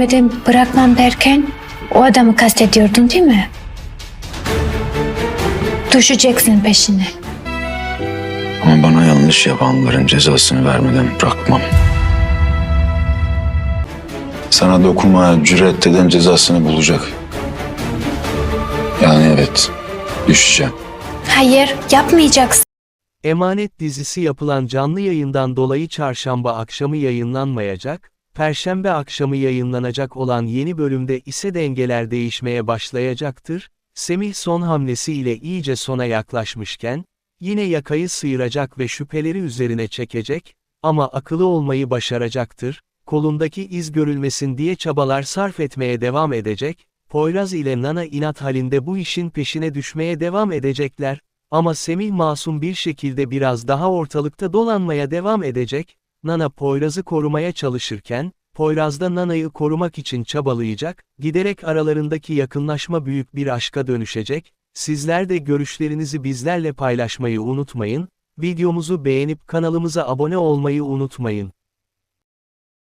Beden bırakmam derken o adamı kastediyordun değil mi? Düşeceksin peşine. Ama bana yanlış yapanların cezasını vermeden bırakmam. Sana dokunmaya cüret eden cezasını bulacak. Yani evet, düşeceğim. Hayır yapmayacaksın. Emanet dizisi yapılan canlı yayından dolayı çarşamba akşamı yayınlanmayacak, perşembe akşamı yayınlanacak olan yeni bölümde ise dengeler değişmeye başlayacaktır. Semih son hamlesi ile iyice sona yaklaşmışken, yine yakayı sıyıracak ve şüpheleri üzerine çekecek, ama akıllı olmayı başaracaktır, kolundaki iz görülmesin diye çabalar sarf etmeye devam edecek, Poyraz ile Nana inat halinde bu işin peşine düşmeye devam edecekler, ama Semih masum bir şekilde biraz daha ortalıkta dolanmaya devam edecek, Nana Poyraz'ı korumaya çalışırken, Poyraz da Nana'yı korumak için çabalayacak, giderek aralarındaki yakınlaşma büyük bir aşka dönüşecek, sizler de görüşlerinizi bizlerle paylaşmayı unutmayın, videomuzu beğenip kanalımıza abone olmayı unutmayın.